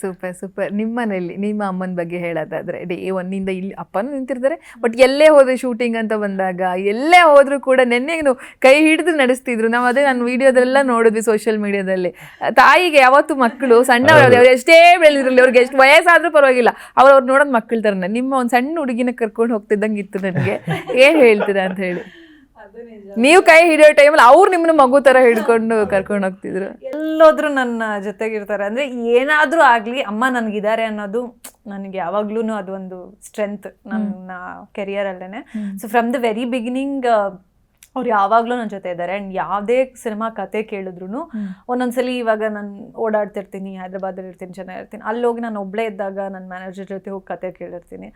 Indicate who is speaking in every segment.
Speaker 1: Super super ನಿಮ್ಮ ಮನೇಲಿ ನಿಮ್ಮ ಅಮ್ಮನ ಬಗ್ಗೆ ಹೇಳೋದಾದ್ರೆ ಡೇ ಒನ್ನಿಂದ ಇಲ್ಲಿ ಅಪ್ಪನೂ ನಿಂತಿರ್ತಾರೆ ಬಟ್ ಎಲ್ಲೇ ಹೋದ್ರೆ ಶೂಟಿಂಗ್ ಅಂತ ಬಂದಾಗ ಎಲ್ಲೇ ಹೋದ್ರು ಕೂಡ ನೆನ್ನೆಗೂ ಕೈ ಹಿಡಿದು ನಡೆಸ್ತಿದ್ರು. ನಾವು ಅದೇ ನಾನು ವಿಡಿಯೋದೆಲ್ಲ ನೋಡಿದ್ವಿ ಸೋಷಿಯಲ್ ಮೀಡಿಯಾದಲ್ಲಿ ತಾಯಿಗೆ ಯಾವತ್ತು ಮಕ್ಕಳು ಸಣ್ಣ ಅವ್ರು ಎಷ್ಟೇ ಬೆಳೆದಿರಲಿ ಅವ್ರಿಗೆ ಎಷ್ಟು ವಯಸ್ಸಾದ್ರೂ ಪರವಾಗಿಲ್ಲ. ಅವ್ರು ಅವ್ರು ನೋಡೋದು ಮಕ್ಕಳ ಥರನೇ ನಿಮ್ಮ ಒಂದು ಸಣ್ಣ ಹುಡುಗಿನ ಕರ್ಕೊಂಡು ಹೋಗ್ತಿದ್ದಂಗೆ ಇತ್ತು ನನಗೆ. ಏನು ಹೇಳ್ತೀರಾ ಅಂತ ಹೇಳಿ. ನೀವು ಕೈ ಹಿಡಿಯೋ ಟೈಮಲ್ಲಿ ಅವ್ರು ನಿಮ್ನ ಮಗು ತರ ಹಿಡ್ಕೊಂಡು ಕರ್ಕೊಂಡು ಹೋಗ್ತಿದ್ರು.
Speaker 2: ಎಲ್ಲೋದ್ರು ನನ್ನ ಜೊತೆಗಿರ್ತಾರೆ. ಅಂದ್ರೆ ಏನಾದ್ರೂ ಆಗ್ಲಿ ಅಮ್ಮ ನನ್ಗಿದ್ದಾರೆ ಅನ್ನೋದು ನನಗೆ ಯಾವಾಗ್ಲೂ ಅದೊಂದು ಸ್ಟ್ರೆಂತ್ ನನ್ನ ಕೆರಿಯರ್ ಅಲ್ಲೇನೆ. So from the very beginning ಅವ್ರು ಯಾವಾಗ್ಲೂ ನನ್ನ ಜೊತೆ ಇದ್ದಾರೆ. ಅಂಡ್ ಯಾವುದೇ ಸಿನಿಮಾ ಕತೆ ಕೇಳಿದ್ರು ಒಂದೊಂದ್ಸಲಿ ಇವಾಗ ನಾನು ಓಡಾಡ್ತಿರ್ತೀನಿ ಹೈದ್ರಾಬಾದಲ್ಲಿ ಇರ್ತೀನಿ ಚೆನ್ನೈ ಇರ್ತೀನಿ. ಅಲ್ಲಿ ಹೋಗಿ ನಾನು ಒಬ್ಳೇ ಇದ್ದಾಗ ನನ್ನ ಮ್ಯಾನೇಜರ್ ಜೊತೆ ಹೋಗಿ ಕತೆ ಕೇಳಿರ್ತೀನಿ.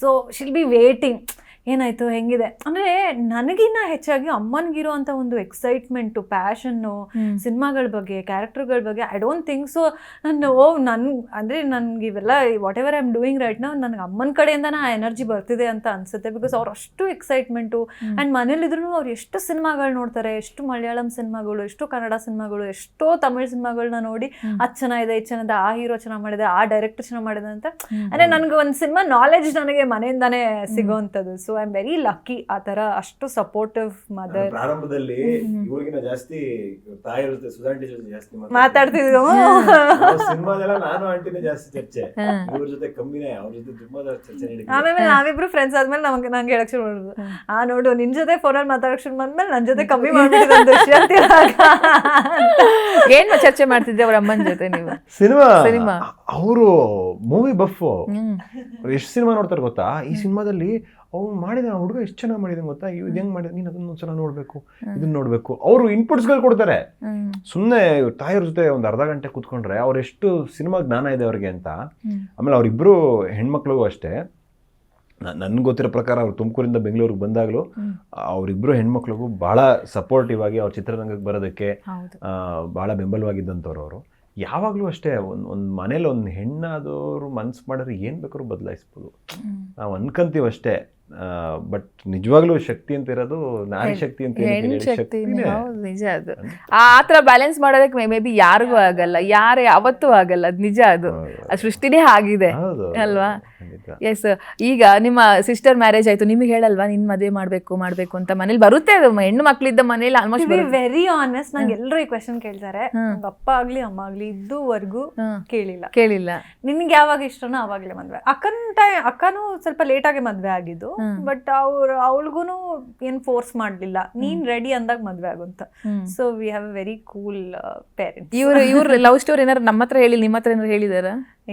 Speaker 2: ಸೊ ಶಿಲ್ ಬಿ ವೇಟಿಂಗ್ ಏನಾಯ್ತು? ಹೆಂಗಿದೆ? ಅಂದ್ರೆ ನನಗಿನ್ನ ಹೆಚ್ಚಾಗಿ ಅಮ್ಮನಿಗಿರೋ ಅಂಥ ಒಂದು ಎಕ್ಸೈಟ್ಮೆಂಟು ಪ್ಯಾಷನ್ನು ಸಿನಿಮಾಗಳ ಬಗ್ಗೆ ಕ್ಯಾರೆಕ್ಟರ್ಗಳ ಬಗ್ಗೆ ಐ ಡೋಂಟ್ ಥಿಂಕ್ ಸೊ ನಾನು ಓ ನನ್ ಅಂದರೆ ನನಗೆ ಇವೆಲ್ಲ whatever I am doing right ನಾವು ನನಗೆ ಅಮ್ಮನ ಕಡೆಯಿಂದನೇ ಆ ಎನರ್ಜಿ ಬರ್ತಿದೆ ಅಂತ ಅನ್ಸುತ್ತೆ. ಬಿಕಾಸ್ ಅವ್ರು ಅಷ್ಟು ಎಕ್ಸೈಟ್ಮೆಂಟು ಆ್ಯಂಡ್ ಮನೇಲಿದ್ರು ಅವ್ರು ಎಷ್ಟು ಸಿನಿಮಾಗಳು ನೋಡ್ತಾರೆ ಎಷ್ಟು ಮಲಯಾಳಂ ಸಿನಿಮಾಗಳು ಎಷ್ಟು ಕನ್ನಡ ಸಿನಿಮಾಗಳು ಎಷ್ಟೋ ತಮಿಳ್ ಸಿನಿಮಾಗಳನ್ನ ನೋಡಿ ಅದು ಚೆನ್ನಾಗಿದೆ ಇದು ಚೆನ್ನಾಗಿದೆ ಆ ಹೀರೋ ಚೆನ್ನಾಗಿ ಮಾಡಿದೆ ಆ ಡೈರೆಕ್ಟರ್ ಚೆನ್ನಾಗಿ ಮಾಡಿದೆ ಅಂತ. ಅಂದರೆ ನನಗೆ ಒಂದು ಸಿನಿಮಾ ನಾಲೆಜ್ ನನಗೆ ಮನೆಯಿಂದಾನೇ ಸಿಗೋವಂಥದ್ದು so I am very lucky ಆ ತರ ಅಷ್ಟು ಸಪೋರ್ಟಿವ್ ಮದರ್
Speaker 3: ಪ್ರಾರಂಭದಲ್ಲಿ ಇವ್ರಿಗಿನ ಜಾಸ್ತಿ ತಾಯಿ ಜೊತೆ ಸುಧಾಂಟಿ ಜೊತೆ ಜಾಸ್ತಿ
Speaker 2: ಮಾತಾಡ್ತಿದ್ರು
Speaker 3: ಸಿನಿಮಾದೆಲ್ಲ ನಾನು ಆಂಟಿನ ಜಾಸ್ತಿ ಚರ್ಚೆ. ಇವ್ರ ಜೊತೆ ಕಮ್ಮಿನೇ ಅವ್ರ ಜೊತೆ ತುಂಬಾ ಚರ್ಚೆ
Speaker 2: ಆಮೇಲೆ ನಾವಿಬ್ರು ಫ್ರೆಂಡ್ಸ್ ಆದ್ಮೇಲೆ ನಮಗೆ ನಂಗೆ ಹೇಳಕ್ ಶುರು ಮಾಡಿದ್ರು. ಆ ನೋಡು ನಿನ್ ಜೊತೆ ಫೋನಲ್ಲಿ ಮಾತಾಡಕ್ ಶುರು ಬಂದ್ಮೇಲೆ ನನ್ ಜೊತೆ ಕಮ್ಮಿ ಮಾಡ್ತಿದ್ರು.
Speaker 1: ಏನ್ ಚರ್ಚೆ ಮಾಡ್ತಿದ್ದೆ ಅವ್ರ ಅಮ್ಮನ ಜೊತೆ ನೀವು?
Speaker 4: ಸಿನಿಮಾ?
Speaker 1: ಸಿನಿಮಾ.
Speaker 4: ಅವರು ಮೂವಿ ಬಫ್ ಎಷ್ಟು ಸಿನಿಮಾ ನೋಡ್ತಾರೆ ಗೊತ್ತಾ? ಈ ಸಿನಿಮಾದಲ್ಲಿ ಅವ್ರು ಮಾಡಿದ ಹುಡುಗ ಎಷ್ಟು ಚೆನ್ನಾಗಿ ಮಾಡಿದ ಗೊತ್ತಾ? ಇದು ಹೆಂಗ್ ಮಾಡಿದ ನೀನು ಅದನ್ನ ಒಂದ್ಸಲ ನೋಡ್ಬೇಕು ಇದನ್ನ ನೋಡ್ಬೇಕು. ಅವರು ಇನ್ಪುಟ್ಸ್ಗಳು ಕೊಡ್ತಾರೆ. ಸುಮ್ಮನೆ ತಾಯಿಯವ್ರ ಜೊತೆ ಒಂದು ಅರ್ಧ ಗಂಟೆ ಕೂತ್ಕೊಂಡ್ರೆ ಅವ್ರು ಎಷ್ಟು ಸಿನಿಮಾ ಜ್ಞಾನ ಇದೆ ಅವ್ರಿಗೆ ಅಂತ. ಆಮೇಲೆ ಅವರಿಬ್ಬರು ಹೆಣ್ಮಕ್ಳಿಗೂ ಅಷ್ಟೇ. ನನ್ಗೆ ಗೊತ್ತಿರೋ ಪ್ರಕಾರ ಅವ್ರು ತುಮಕೂರಿಂದ ಬೆಂಗಳೂರಿಗೆ ಬಂದಾಗಲೂ. ಅವರಿಬ್ಬರು ಹೆಣ್ಮಕ್ಳಿಗೂ ಭಾಳ ಸಪೋರ್ಟಿವ್ ಆಗಿ ಅವ್ರ ಚಿತ್ರರಂಗಕ್ಕೆ ಬರೋದಕ್ಕೆ ಬಹಳ ಬೆಂಬಲವಾಗಿದ್ದಂಥವ್ರು ಅವರು. ಯಾವಾಗಲೂ ಅಷ್ಟೇ ಒಂದು ಒಂದು ಮನೇಲಿ ಒಂದು ಹೆಣ್ಣಾದವರು ಮನ್ಸು ಮಾಡಿದ್ರೆ ಏನು ಬೇಕಾದ್ರೂ ಬದಲಾಯಿಸ್ಬೋದು. ನಾವು ಅಂದ್ಕಂತೀವಷ್ಟೇ ಅಷ್ಟೇ. ಬಟ್ ನಿಜವಾಗ್ಲೂ ಶಕ್ತಿ ಅಂತ ಇರೋದು ನಾರಿ ಶಕ್ತಿ ಅಂತ
Speaker 1: ಶಕ್ತಿ
Speaker 4: ಶಕ್ತಿನೇ.
Speaker 1: ನಿಜ ಅದು. ಆ ತರ ಬ್ಯಾಲೆನ್ಸ್ ಮಾಡೋದಕ್ಕೆ ಮೇ ಬಿ ಯಾರಿಗೂ ಆಗಲ್ಲ ಯಾರೇ ಯಾವತ್ತೂ ಆಗಲ್ಲ ಅದು ನಿಜ ಅದು. ಆ ಸೃಷ್ಟಿನೇ ಆಗಿದೆ
Speaker 4: ಹೌದು
Speaker 1: ಅಲ್ವಾ? ಎಸ್ ಈಗ ನಿಮ್ಮ ಸಿಸ್ಟರ್ ಮ್ಯಾರೇಜ್ ಆಯ್ತು ನಿಮಗೆ ಹೇಳಲ್ವಾ ನಿನ್ ಮದುವೆ ಮಾಡ್ಬೇಕು ಮಾಡ್ಬೇಕು ಅಂತ ಮನೇಲಿ ಬರುತ್ತೆ ಅದು ಹೆಣ್ಣು ಮಕ್ಳಿದ್ದ ಮನೇಲಿ ಆಲ್ಮೋಸ್ಟ್
Speaker 2: ಬಿ ವೆರಿ ಆನೆಸ್ಟ್ ನಂಗೆ ಎಲ್ಲರೂ ಈ ಕ್ವೆಶನ್ ಕೇಳ್ತಾರೆ. ಅಪ್ಪ ಆಗ್ಲಿ ಅಮ್ಮ ಆಗ್ಲಿ ಇದುವರೆಗೂ ಕೇಳಿಲ್ಲ.
Speaker 1: ಕೇಳಿಲ್ಲ.
Speaker 2: ನಿನ್ಗೆ ಯಾವಾಗ ಇಷ್ಟನೋ ಅವಾಗಲೇ ಮದ್ವೆ. ಅಕ್ಕನ ಟೈಮ್ ಅಕ್ಕನೂ ಸ್ವಲ್ಪ ಲೇಟ್ ಆಗಿ ಮದ್ವೆ ಆಗಿದ್ದು. ಬಟ್ ಅವ್ರ ಅವಳಿಗೂ ಏನ್ ಫೋರ್ಸ್ ಮಾಡ್ಲಿಲ್ಲ. ನೀನ್ ರೆಡಿ ಅಂದಾಗ ಮದ್ವೆ ಆಗುಂತ. So we have a very cool parents
Speaker 1: ಇವ್ರು ಇವ್ರ ಲವ್ ಸ್ಟೋರಿ ಏನಾರು ನಮ್ಮ ಹತ್ರ ಹೇಳಿ ನಿಮ್ಮ ಹತ್ರ ಏನಾರು ಹೇಳಿದಾರ?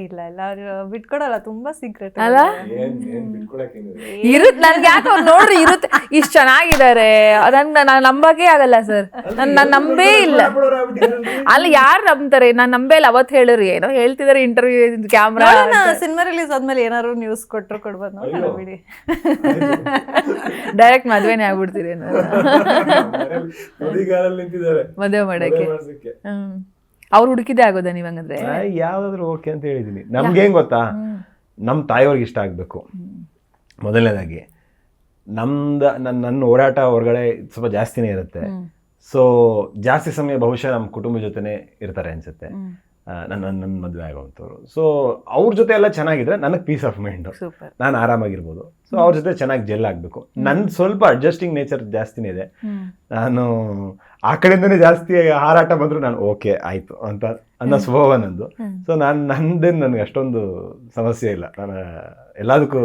Speaker 2: ಇಲ್ಲ ಇಲ್ಲ. ಅವ್ರು ಬಿಟ್ಕೊಡಲ್ಲ ತುಂಬಾ ಸೀಕ್ರೆಟ್
Speaker 1: ಅಲ್ಲ?
Speaker 3: ಇರುತ್ ಏನ್ ಬಿಟ್ಕೊಳಕ್ಕೇನಿದೆ
Speaker 1: ಇರುತ್ತೆ ನನ್ಗೆ ಯಾಕೆ ಅವ್ರು ನೋಡ್ರಿ ಇರುತ್ತೆ ಇಷ್ಟು ಚೆನ್ನಾಗಿದ್ದಾರೆ ಅದನ್ನ ನಾನು ನಂಬಕ್ಕೆ ಆಗಲ್ಲ ಸರ್. ನಾನು ನಾನು ನಂಬೇ ಇಲ್ಲ. ಅಲ್ಲಿ ಯಾರು ನಂಬ್ತಾರೆ? ನಾನು ನಂಬೇ ಇಲ್ಲ ಅವತ್ತು ಹೇಳಿರಿ ಏನೋ ಹೇಳ್ತಿದಾರೆ ಇಂಟರ್ವ್ಯೂ ಕ್ಯಾಮ್ರಾ
Speaker 2: ಸಿನಿಮಾ ರಿಲೀಸ್ ಆದ್ಮೇಲೆ ಏನಾದ್ರು ನ್ಯೂಸ್ ಕೊಟ್ರು ಕೊಡ್ಬೋದು ನೋಡಿ ಬಿಡಿ.
Speaker 1: ಡೈರೆಕ್ಟ್ ಮದ್ವೆನೇ ಆಗ್ಬಿಡ್ತೀರಿ ಮದುವೆ ಮಾಡಕ್ಕೆ ಅವ್ರು ಹುಡುಕಿದೆ ಆಗೋದ ನೀವ್ ಹಂಗಂದ್ರೆ
Speaker 4: ಯಾವ್ದಾದ್ರು ಓಕೆ ಅಂತ ಹೇಳಿದೀನಿ. ನಮ್ಗೆ ಹೆಂಗ್ ಗೊತ್ತಾ? ನಮ್ಮ ತಾಯಿಯವ್ರಿಗೆ ಇಷ್ಟ ಆಗಬೇಕು. ಮೊದಲನೇದಾಗಿ ನಮ್ದ ನನ್ನ ನನ್ನ ಓಡಾಟ ಹೊರಗಡೆ ಸ್ವಲ್ಪ ಜಾಸ್ತಿನೇ ಇರುತ್ತೆ. ಸೊ ಜಾಸ್ತಿ ಸಮಯ ಬಹುಶಃ ನಮ್ಮ ಕುಟುಂಬ ಜೊತೆನೇ ಇರ್ತಾರೆ ಅನ್ಸುತ್ತೆ. ನನ್ನ ನನ್ನ ಮದುವೆ ಆಗೋವಂಥವ್ರು. ಸೊ ಅವ್ರ ಜೊತೆ ಎಲ್ಲ ಚೆನ್ನಾಗಿದ್ರೆ ನನಗೆ ಪೀಸ್ ಆಫ್ ಮೈಂಡು ನಾನು ಆರಾಮಾಗಿರ್ಬೋದು. ಸೊ ಅವ್ರ ಜೊತೆ ಚೆನ್ನಾಗಿ ಜೆಲ್ ಆಗಬೇಕು. ನನ್ನ ಸ್ವಲ್ಪ ಅಡ್ಜಸ್ಟಿಂಗ್ ನೇಚರ್ ಜಾಸ್ತಿನೇ ಇದೆ. ನಾನು ಆ ಕಡೆಯಿಂದನೇ ಜಾಸ್ತಿ ಹಾರಾಟ ಬಂದ್ರು ನಾನು ಓಕೆ ಆಯ್ತು ಅಂತ ಅನ್ನೋ ಸ್ವಭಾವ ನಂದು. ಸೊ ನಾನು ನಂದೇನು ನನಗೆ ಅಷ್ಟೊಂದು ಸಮಸ್ಯೆ ಇಲ್ಲ. ನಾನು ಎಲ್ಲದಕ್ಕೂ